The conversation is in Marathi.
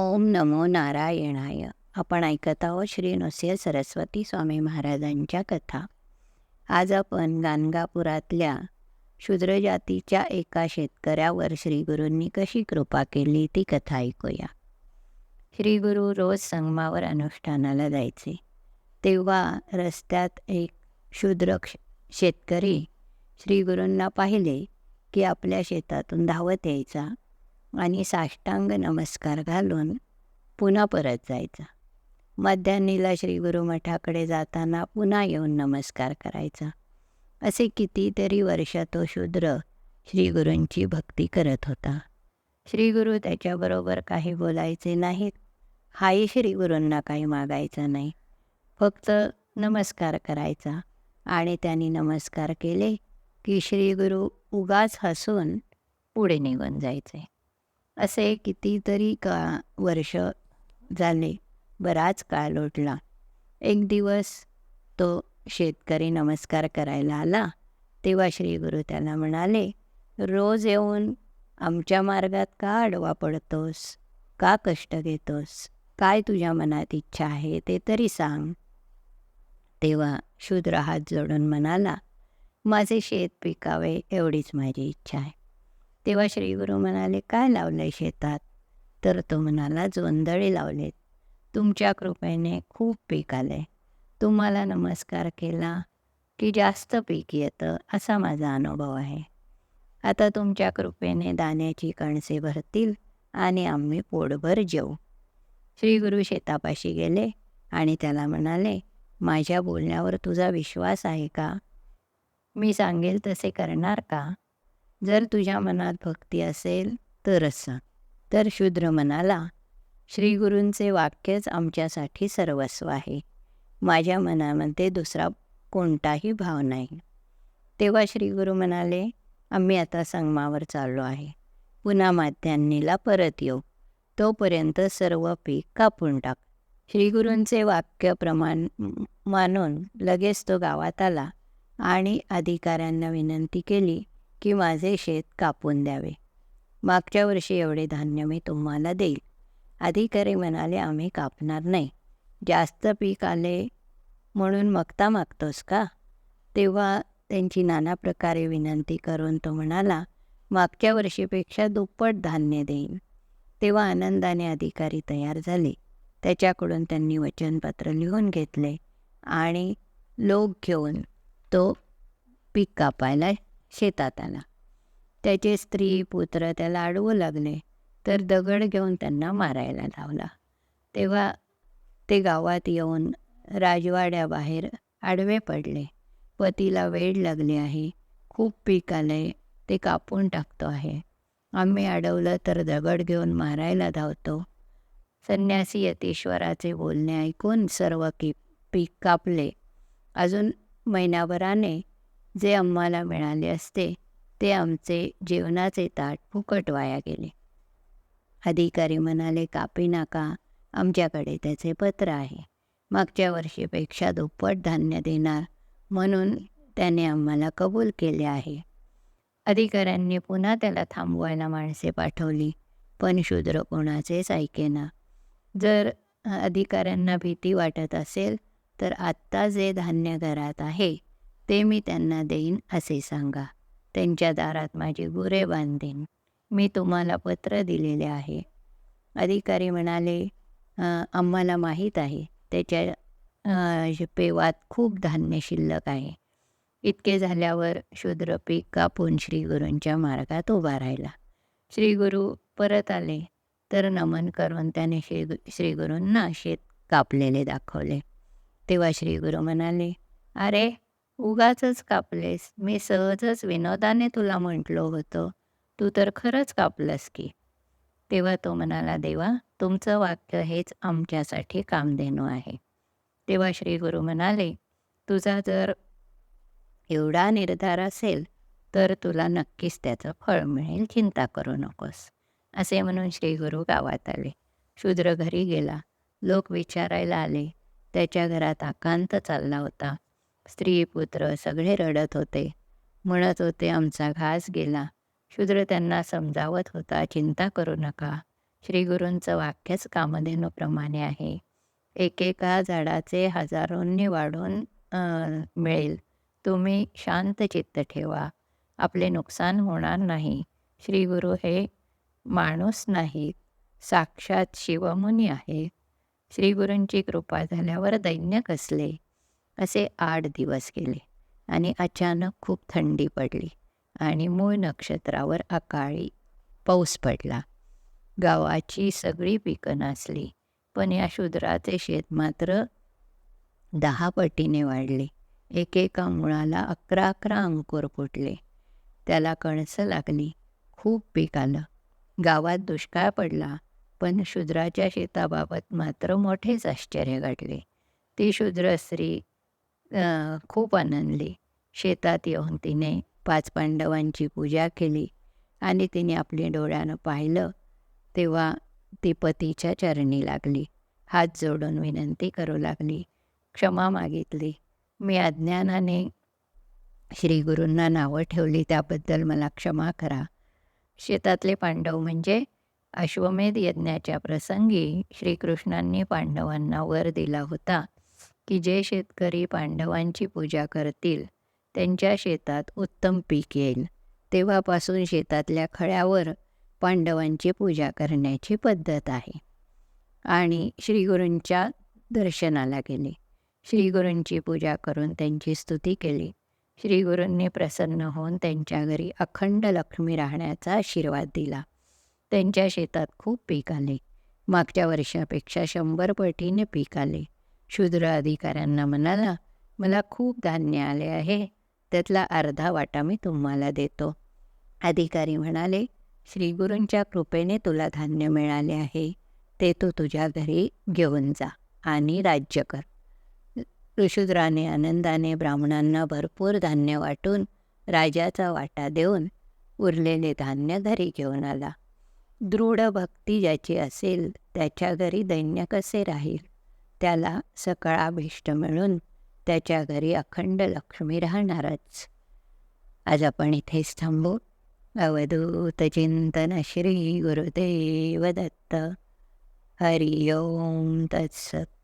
ओम नमो नारायणाय. आपण ऐकत आहोत श्री नृसिंह सरस्वती स्वामी महाराजांच्या कथा. आज आपण गाणगापुरातल्या शूद्र जातीच्या एका शेतकऱ्यावर श्रीगुरूंनी कशी कृपा केली ती कथा ऐकूया. श्रीगुरू रोज संगमावर अनुष्ठानाला जायचे. तेव्हा रस्त्यात एक शूद्र शेतकरी श्रीगुरूंना पाहिले की आपल्या शेतातून धावत यायचा. आणि साष्टांग नमस्कार घालून पुन्हा परत जायचा. मध्यान्नीला श्रीगुरु मठाकडे जाताना पुन्हा येऊन नमस्कार करायचा. असे कितीतरी वर्ष तो शूद्र श्रीगुरूंची भक्ती करत होता. श्रीगुरू त्याच्याबरोबर काही बोलायचे नाहीत. हाही श्रीगुरूंना काही मागायचं नाही. फक्त नमस्कार करायचा आणि त्यांनी नमस्कार केले की श्रीगुरू उगाच हसून पुढे निघून जायचे. असे कितीतरी का वर्ष झाले बराच काळ लोटला. एक दिवस तो शेतकरी नमस्कार करायला आला. तेव्हा श्रीगुरु त्याला म्हणाले रोज येऊन आमच्या मार्गात का आडवा पडतोस? का कष्ट घेतोस? काय तुझ्या मनात इच्छा आहे ते तरी सांग. तेव्हा शूद्र हात जोडून म्हणाला माझे शेत पिकावे एवढीच माझी इच्छा आहे. तेव्हा श्रीगुरु म्हणाले काय लावलंय शेतात? तर तो म्हणाला जोंधळे लावलेत. तुमच्या कृपेने खूप पीक आलंय. तुम्हाला नमस्कार केला की जास्त पीक येतं असा माझा अनुभव आहे. आता तुमच्या कृपेने दाण्याची कणसे भरतील आणि आम्ही पोटभर जेऊ. श्रीगुरु शेतापाशी गेले आणि त्याला म्हणाले माझ्या बोलण्यावर तुझा विश्वास आहे का? मी सांगेल तसे करणार का? जर तुझ्या मनात भक्ती असेल तरच सांग तर शूद्र म्हणाला श्रीगुरूंचे वाक्यच आमच्यासाठी सर्वस्व आहे. माझ्या मनामध्ये दुसरा कोणताही भाव नाही. तेव्हा श्रीगुरू म्हणाले आम्ही आता संगमावर चाललो आहे. पुन्हा माध्यान्नीला परत येऊ. तोपर्यंत सर्व पीक कापून टाक. श्रीगुरूंचे वाक्य प्रमाण मानून लगेच तो गावात आला आणि अधिकाऱ्यांना विनंती केली की माझे शेत कापून द्यावे. मागच्या वर्षी एवढे धान्य मी तुम्हाला देईल. अधिकारी म्हणाले आम्ही कापणार नाही. जास्त पीक आले म्हणून मगता मागतोस का? तेव्हा त्यांची नाना प्रकारे विनंती करून तो म्हणाला मागच्या वर्षीपेक्षा दुप्पट धान्य देईन. तेव्हा आनंदाने अधिकारी तयार झाले. त्याच्याकडून त्यांनी वचनपत्र लिहून घेतले आणि लोक घेऊन तो पीक कापायला शेतात आला त्याचे स्त्री पुत्र त्याला अडवू लागले तर दगड घेऊन त्यांना मारायला लावला. तेव्हा ते गावात येऊन राजवाड्याबाहेर आडवे पडले. पतीला वेळ लागली आहे. खूप पीक आलंय. ते कापून टाकतो आहे. आम्ही अडवलं तर दगड घेऊन मारायला धावतो. संन्यासी यतीश्वराचे बोलणे ऐकून सर्व की पीक कापले. अजून महिनाभराने जे आम्हाला मिळाले असते ते आमचे जेवणाचे ताट फुकट वाया गेले. अधिकारी म्हणाले कापी नाका आमच्याकडे त्याचे पत्र आहे. मागच्या वर्षीपेक्षा दुप्पट धान्य देणार म्हणून त्याने आम्हाला कबूल केले आहे. अधिकाऱ्यांनी पुन्हा त्याला थांबवायला माणसे पाठवली पण शूद्र कोणाचेच ऐकेना जर अधिकाऱ्यांना भीती वाटत असेल तर आत्ता जे धान्य घरात आहे ते मी त्यांना देईन असे सांगा. त्यांच्या दारात माझी गुरे बांधेन. मी तुम्हाला पत्र दिलेले आहे. अधिकारी म्हणाले आम्हाला माहीत आहे. त्याच्या पेवात खूप धान्य शिल्लक आहे. इतके झाल्यावर शूद्र पीक कापून श्रीगुरूंच्या मार्गात उभा राहिला. श्रीगुरू परत आले. तर नमन करून त्याने श्री श्रीगुरूंना शेत कापलेले दाखवले. तेव्हा श्रीगुरू म्हणाले अरे उगाचच कापलेस. मी सहजच विनोदाने तुला म्हटलो होतं. तू तर खरंच कापलंस की. तेव्हा तो म्हणाला देवा तुमचं वाक्य हेच आमच्यासाठी कामधेनू आहे. तेव्हा श्री गुरु म्हणाले तुझा जर एवढा निर्धार असेल तर तुला नक्कीच त्याचं फळ मिळेल. चिंता करू नकोस. असे म्हणून श्री गुरु गावात आले. शूद्र घरी गेला. लोक विचारायला आले. त्याच्या घरात आकांत चालला होता. स्त्री पुत्र सगळे रडत होते. म्हणत होते आमचा घास गेला. शूद्र त्यांना समजावत होता चिंता करू नका. श्री गुरूंचं वाक्यच कामधेनूप्रमाणे आहे. एकेका झाडाचे हजारोंनी वाढून मिळेल. तुम्ही शांत चित्त ठेवा. आपले नुकसान होणार नाही. श्री गुरु हे माणूस नाहीत. साक्षात शिवमुनी आहे श्रीगुरूंची कृपा झाल्यावर दैन्य कसले? असे आठ दिवस गेले आणि अचानक खूप थंडी पडली आणि मूळ नक्षत्रावर अकाळी पाऊस पडला. गावाची सगळी पिकं नासली पण या शूद्राचे शेत मात्र दहा पटीने वाढले. एकेका मुळाला अकरा अकरा अंकुर फुटले. त्याला कणसं लागली खूप पीक आलं. गावात दुष्काळ पडला पण शूद्राच्या शेताबाबत मात्र मोठेच आश्चर्य घडले. ती शूद्र स्त्री खूप आनंदली. शेतात येऊन तिने पाच पांडवांची पूजा केली आणि तिने आपल्या डोळ्यानं पाहिलं तेव्हा ती पतीच्या चरणी लागली. हात जोडून विनंती करू लागली. क्षमा मागितली. मी अज्ञानाने श्रीगुरूंना नावं ठेवली त्याबद्दल मला क्षमा करा. शेतातले पांडव म्हणजे अश्वमेध यज्ञाच्या प्रसंगी श्रीकृष्णांनी पांडवांना वर दिला होता. की जे शेतकरी पांडवांची पूजा करतील त्यांच्या शेतात उत्तम पीक येईल. तेव्हापासून शेतातल्या खळ्यावर पांडवांची पूजा करण्याची पद्धत आहे. आणि श्रीगुरूंच्या दर्शनाला गेले. श्रीगुरूंची पूजा करून त्यांची स्तुती केली. श्रीगुरूंनी प्रसन्न होऊन त्यांच्या घरी अखंड लक्ष्मी राहण्याचा आशीर्वाद दिला. त्यांच्या शेतात खूप पीक आले. मागच्या वर्षापेक्षा शंभर पटीने पीक आले. शूद्र अधिकाऱ्यांना म्हणाला मला खूप धान्य आले आहे त्यातला अर्धा वाटा मी तुम्हाला देतो. अधिकारी म्हणाले श्रीगुरूंच्या कृपेने तुला धान्य मिळाले आहे ते तू तुझ्या घरी घेऊन जा आणि राज्य कर. ऋषुद्राने आनंदाने ब्राह्मणांना भरपूर धान्य वाटून राजाचा वाटा देऊन उरलेले धान्य घरी घेऊन आला. दृढ भक्ती ज्याची असेल त्याच्या घरी दैन्य कसे राहील? त्याला सकाळाभिष्ट मिळून त्याच्या घरी अखंड लक्ष्मी राहणारच. आज आपण इथेच थांबू. अवधूत चिंतन श्री गुरुदेव दत्त. हरिओम तत्सत.